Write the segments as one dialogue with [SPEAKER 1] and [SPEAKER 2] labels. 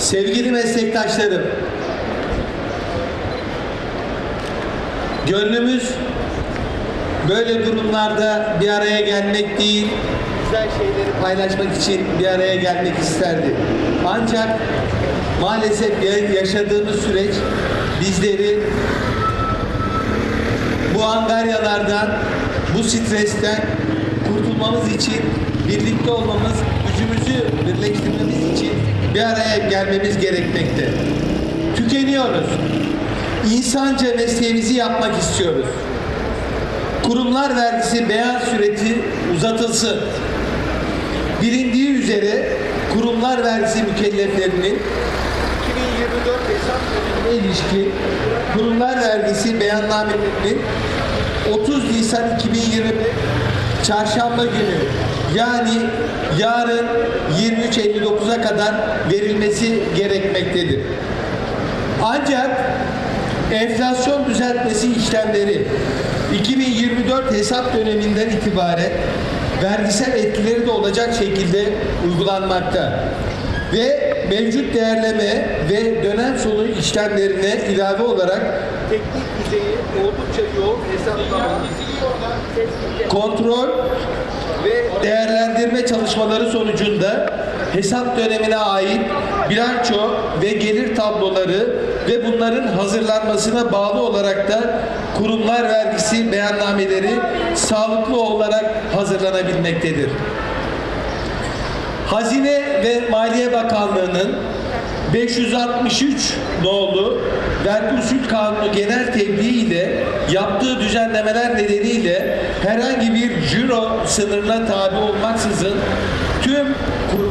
[SPEAKER 1] Sevgili meslektaşlarım, gönlümüz böyle durumlarda bir araya gelmek değil, güzel şeyleri paylaşmak için bir araya gelmek isterdi. Ancak maalesef ya- yaşadığımız süreç bizleri bu angaryalardan, bu stresten kurtulmamız için, birlikte olmamız, gücümüzü birleştirmemiz için bir araya gelmemiz gerekmekte. Tükeniyoruz. İnsanca mesleğimizi yapmak istiyoruz. Kurumlar vergisi beyan süreci uzatılsın. Bilindiği üzere kurumlar vergisi mükelleflerinin 2024 hesap dönemine ilişkin kurumlar vergisi beyannamelerinin 30 Nisan 2020 Çarşamba günü yani yarın 23.59'a kadar verilmesi gerekmektedir. Ancak enflasyon düzeltmesi işlemleri 2024 hesap döneminden itibaren vergisel etkileri de olacak şekilde uygulanmakta. Ve mevcut değerleme ve dönem sonu işlemlerine ilave olarak teknik düzeyi oldukça yoğun hesaplama, kontrol ve değerlendirme çalışmaları sonucunda hesap dönemine ait bilanço ve gelir tabloları ve bunların hazırlanmasına bağlı olarak da kurumlar vergisi beyannameleri sağlıklı olarak hazırlanabilmektedir. Hazine ve Maliye Bakanlığı'nın 563 nolu vergi usul kanunu genel tebliğ ile yaptığı düzenlemeler nedeniyle herhangi bir ciro sınırına tabi olmaksızın tüm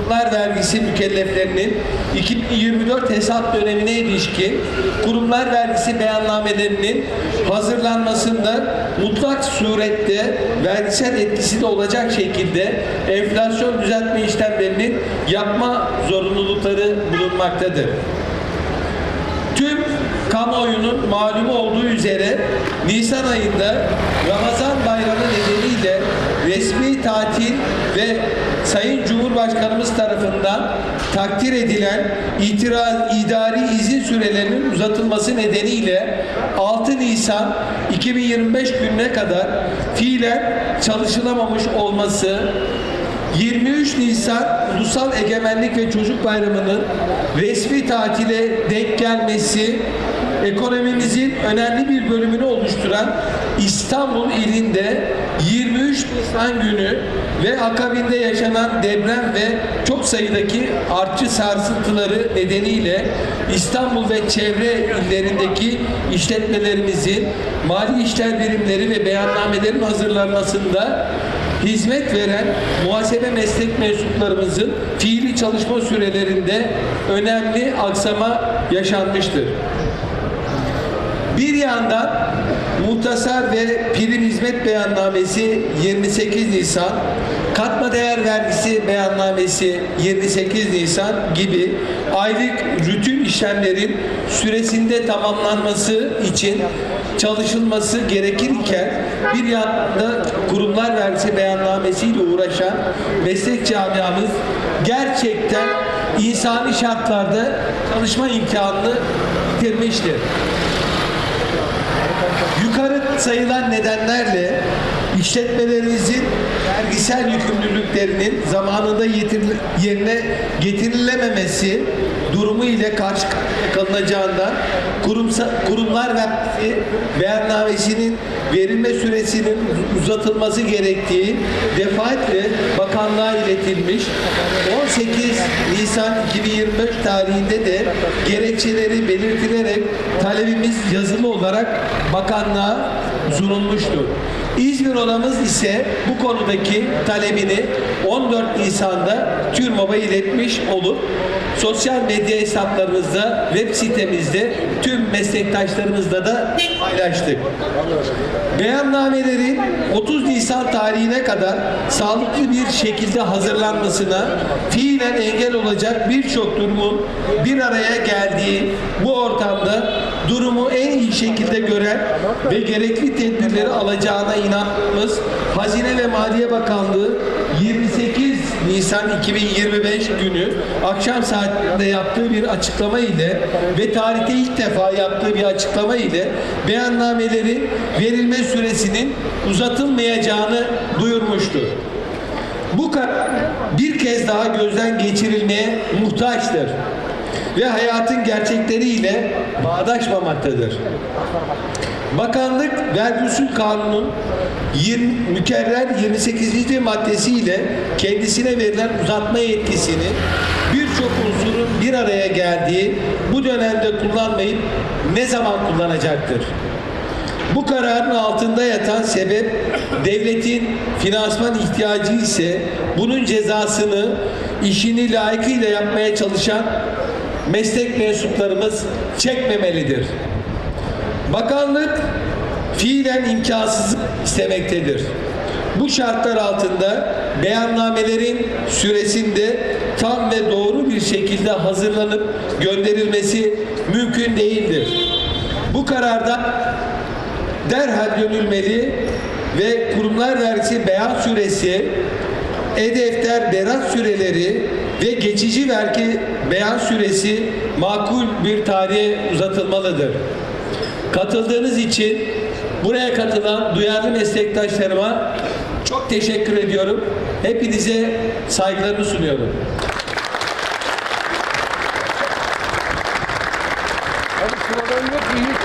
[SPEAKER 1] kurumlar vergisi mükelleflerinin 2024 hesap dönemine ilişkin kurumlar vergisi beyannamelerinin hazırlanmasında mutlak surette vergisel etkisi de olacak şekilde enflasyon düzeltme işlemlerinin yapma zorunlulukları bulunmaktadır. Tüm kamuoyunun malumu olduğu üzere Nisan ayında Ramazan bayramı nedeniyle resmi tatil ve Sayın Cumhurbaşkanımız tarafından takdir edilen itiraz idari izin sürelerinin uzatılması nedeniyle 6 Nisan 2025 gününe kadar fiilen çalışılamamış olması 23 Nisan Ulusal Egemenlik ve Çocuk Bayramı'nın resmi tatile denk gelmesi ekonomimizin önemli bir bölümünü oluşturan İstanbul ilinde 23 Nisan günü ve akabinde yaşanan deprem ve çok sayıdaki artçı sarsıntıları nedeniyle İstanbul ve çevre illerindeki işletmelerimizin mali işler birimleri ve beyannamelerin hazırlanmasında hizmet veren muhasebe meslek mensuplarımızın fiili çalışma sürelerinde önemli aksama yaşanmıştır. Bir yandan muhtasar ve prim hizmet beyannamesi 28 Nisan, katma değer vergisi beyannamesi 28 Nisan gibi aylık rutin işlemlerin süresinde tamamlanması için çalışılması gerekirken bir yanda kurumlar vergisi beyannamesiyle uğraşan meslek camiamız gerçekten insani şartlarda çalışma imkanını bitirmiştir. Yukarı sayılan nedenlerle işletmelerimizin vergisel yükümlülüklerinin zamanında yerine getirilememesi durumu ile karşı kalınacağından kurumsa, kurumlar vergisi beyannamesinin verilme süresinin uzatılması gerektiği defaatle bakanlığa iletilmiş. 18 Nisan 2025 tarihinde de gerekçeleri belirtilerek talebimiz yazılı olarak bakanlığa sunulmuştur. İzmir odamız ise bu konudaki talebini 14 Nisan'da TÜRMOB'a iletmiş olup sosyal medya hesaplarımızda, web sitemizde tüm meslektaşlarımızla da paylaştık. Beyannamelerin 30 Nisan tarihine kadar sağlıklı bir şekilde hazırlanmasına fiilen engel olacak birçok durumun bir araya geldiği bu ortamda durumu en iyi şekilde gören ve gerekli tedbirleri alacağına inandığımız Hazine ve Maliye Bakanlığı 28 Nisan 2025 günü akşam saatinde yaptığı bir açıklama ile ve tarihte ilk defa yaptığı bir açıklama ile beyannamelerin verilme süresinin uzatılmayacağını duyurmuştur. Bu karar bir kez daha gözden geçirilmeye muhtaçtır ve hayatın gerçekleriyle bağdaşmamaktadır. Bakanlık Vergi Usul Kanunu'nun 20, mükerrer 28. maddesiyle kendisine verilen uzatma yetkisini birçok unsurun bir araya geldiği bu dönemde kullanmayıp ne zaman kullanacaktır? Bu kararın altında yatan sebep devletin finansman ihtiyacı ise bunun cezasını işini layıkıyla yapmaya çalışan meslek mensuplarımız çekmemelidir. Bakanlık fiilen imkansız istemektedir. Bu şartlar altında beyannamelerin süresinde tam ve doğru bir şekilde hazırlanıp gönderilmesi mümkün değildir. Bu kararda derhal dönülmeli ve kurumlar vergisi beyan süresi, e-defter berat süreleri ve geçici vergi beyan süresi makul bir tarihe uzatılmalıdır. Katıldığınız için buraya katılan duyarlı meslektaşlarıma çok teşekkür ediyorum. Hepinize saygılarımı sunuyorum.
[SPEAKER 2] Abi